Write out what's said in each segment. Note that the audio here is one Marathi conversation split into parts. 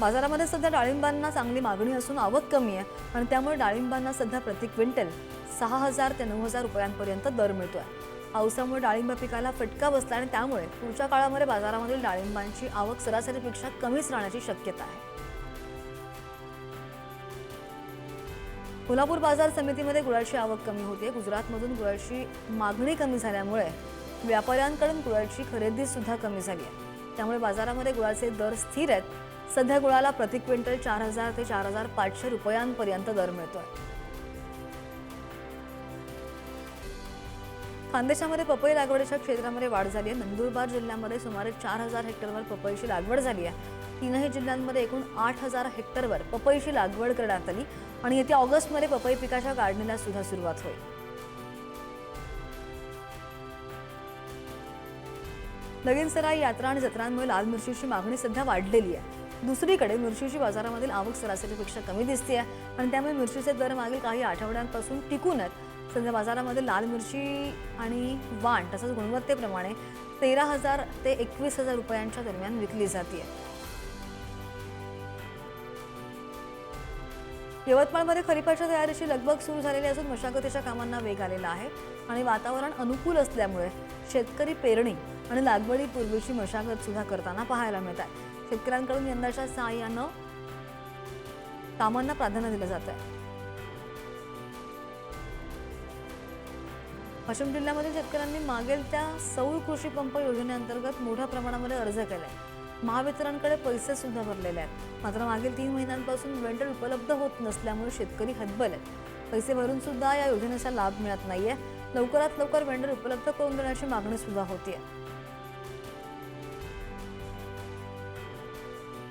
बाजारामध्ये सध्या डाळिंबांना चांगली मागणी असून आवक कमी आहे आणि त्यामुळे डाळिंबांना सध्या प्रति क्विंटल सहा हजार ते नऊ हजार रुपयांपर्यंत दर मिळतो आहे पावसामुळे डाळिंब पिकाला फटका बसला आणि त्यामुळे पुढच्या काळामध्ये बाजारामधील डाळिंबांची आवक सरासरीपेक्षा कमीच राहण्याची शक्यता आहे. कोल्हापूर बाजार समितीमध्ये गुळाची आवक कमी होते. गुजरातमधून गुळाची मागणी कमी झाल्यामुळे व्यापाऱ्यांकडून गुळाची खरेदी सुद्धा कमी झाली आहे. त्यामुळे बाजारामध्ये गुळाचे दर स्थिर आहेत. सध्या गुळाला प्रति क्विंटल चार हजार ते चार हजार पाचशे रुपयांपर्यंत दर मिळतोय. खानदेशामध्ये पपई लागवडीच्या क्षेत्रामध्ये वाढ झाली आहे. नंदुरबार जिल्ह्यामध्ये सुमारे चार हजार हेक्टरवर पपईची लागवड झाली आहे. तीनही जिल्ह्यांमध्ये एकूण आठ हजार हेक्टरवर पपईची लागवड करण्यात आली आणि येत्या ऑगस्टमध्ये पपई पिकाच्या काढणीला सुद्धा सुरुवात होईल. नवीन सराई यात्रा आणि जत्रांमुळे लाल मिरचीची मागणी सध्या वाढलेली आहे. दुसरीकडे मिरचीची बाजारामधील आवक सरासरीपेक्षा कमी दिसते आहे आणि त्यामुळे मिरचीचे दर मागील काही आठवड्यांपासून टिकून आहेत. सध्या बाजारामध्ये लाल मिरची आणि वाण तसंच गुणवत्तेप्रमाणे तेरा हजार ते एकवीस हजार रुपयांच्या दरम्यान विकली जाते यवतमाळमध्ये खरीपाच्या तयारीची लगबग सुरू झालेली असून मशागतीच्या कामांना वेग आलेला आहे आणि वातावरण अनुकूल असल्यामुळे शेतकरी पेरणी आणि लागवडीपूर्वीची मशागत सुद्धा करताना पाहायला मिळत आहे. शेतकऱ्यांकडून यंदाच्या सहाय्यानं कामांना प्राधान्य दिलं जात आहे. वाशिम जिल्ह्यामधील शेतकऱ्यांनी मागेल त्या सौर कृषी पंप योजनेअंतर्गत मोठ्या प्रमाणामध्ये अर्ज केला आहे महावितरणकडे पैसे सुद्धा भरलेले आहेत. मात्र मागील तीन महिन्यांपासून वेंडर उपलब्ध होत नसल्यामुळे शेतकरी हतबल आहेत. पैसे भरून सुद्धा या योजनेचा लाभ मिळत नाहीये. लवकरात लवकर वेंडर उपलब्ध करून देण्याची मागणी सुद्धा होती आहे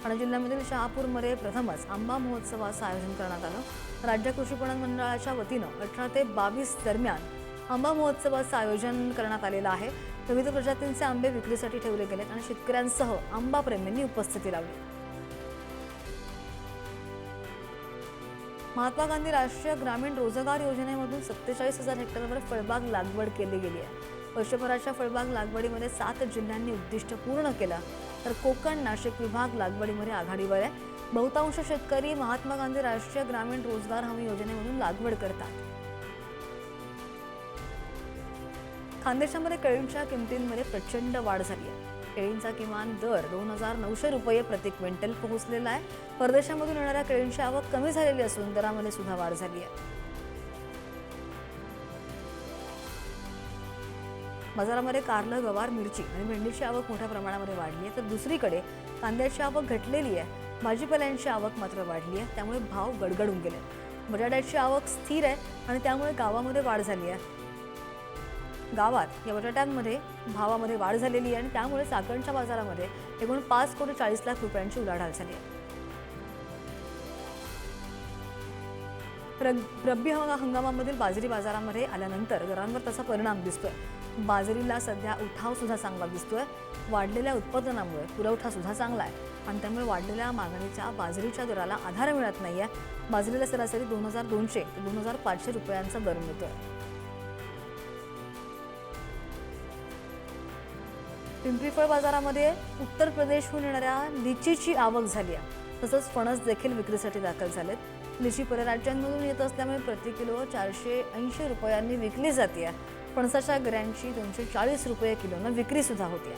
ठाणे जिल्ह्यामधील शहापूरमध्ये प्रथमच आंबा महोत्सवाचं आयोजन करण्यात आलं. राज्य कृषी पणन मंडळाच्या वतीनं अठरा ते बावीस दरम्यान आंबा महोत्सवाचं आयोजन करण्यात आलेलं आहे. विविध प्रजातींचे आंबे विक्रीसाठी ठेवले गेलेत आणि शेतकऱ्यांसह आंबा प्रेमींनी उपस्थिती लावली. महात्मा गांधी राष्ट्रीय ग्रामीण रोजगार योजनेमधून सत्तेचाळीस हजार हेक्टरवर फळबाग लागवड केली गेली आहे. वर्षभराच्या फळबाग लागवडीमध्ये सात जिल्ह्यांनी उद्दिष्ट पूर्ण केलं. तर कोकण नाशिक विभाग लागवडीमध्ये आघाडीवर आहे बहुतांश शेतकरी महात्मा गांधी राष्ट्रीय ग्रामीण रोजगार हमी योजनेमधून लागवड करतात. खानदेशामध्ये केळींच्या किमतींमध्ये प्रचंड वाढ झाली आहे. केळींचा किमान दर दोन हजार नऊशे रुपये प्रति क्विंटल पोहोचलेला आहे. परदेशामधून येणाऱ्या केळींची आवक कमी झालेली असून दरामध्ये सुद्धा वाढ झाली आहे. बाजारामध्ये कारलं गवार मिरची आणि भेंडीची आवक मोठ्या प्रमाणामध्ये वाढली आहे. तर दुसरीकडे कांद्याची आवक घटलेली आहे. भाजीपाल्यांची आवक मात्र वाढली आहे. त्यामुळे भाव गडगडून गेले. बटाट्याची आवक स्थिर आहे आणि त्यामुळे गावामध्ये वाढ झाली आहे. गावात या बटाट्यांमध्ये भावामध्ये वाढ झालेली आहे आणि त्यामुळे साखरच्या बाजारामध्ये एकूण पाच कोटी चाळीस लाख रुपयांची उलाढाल झाली आहे. रग- रब्बी हंगा- हंगामामधील बाजरी बाजारामध्ये आल्यानंतर दरांवर त्याचा परिणाम दिसतोय. बाजरीला सध्या उठावसुद्धा चांगला दिसतोय. वाढलेल्या उत्पादनामुळे पुरवठासुद्धा चांगला आहे. आणि त्यामुळे वाढलेल्या मागणीच्या बाजरीच्या दराला आधार मिळत नाही आहे बाजरीला सरासरी दोन हजार दोनशे ते दोन हजार पाचशे रुपयांचा दर मिळतोय. पिंपरीफळ बाजारामध्ये उत्तर प्रदेशहून येणाऱ्या लिचीची आवक झाली आहे. तसंच फणस देखील विक्रीसाठी दाखल झालेत. लिची परराज्यांमधून येत असल्यामुळे प्रति किलो चारशे ऐंशी रुपयांनी विकली जाते फणसाच्या गऱ्यांची दोनशे चाळीस रुपये किलोनं विक्री सुद्धा होती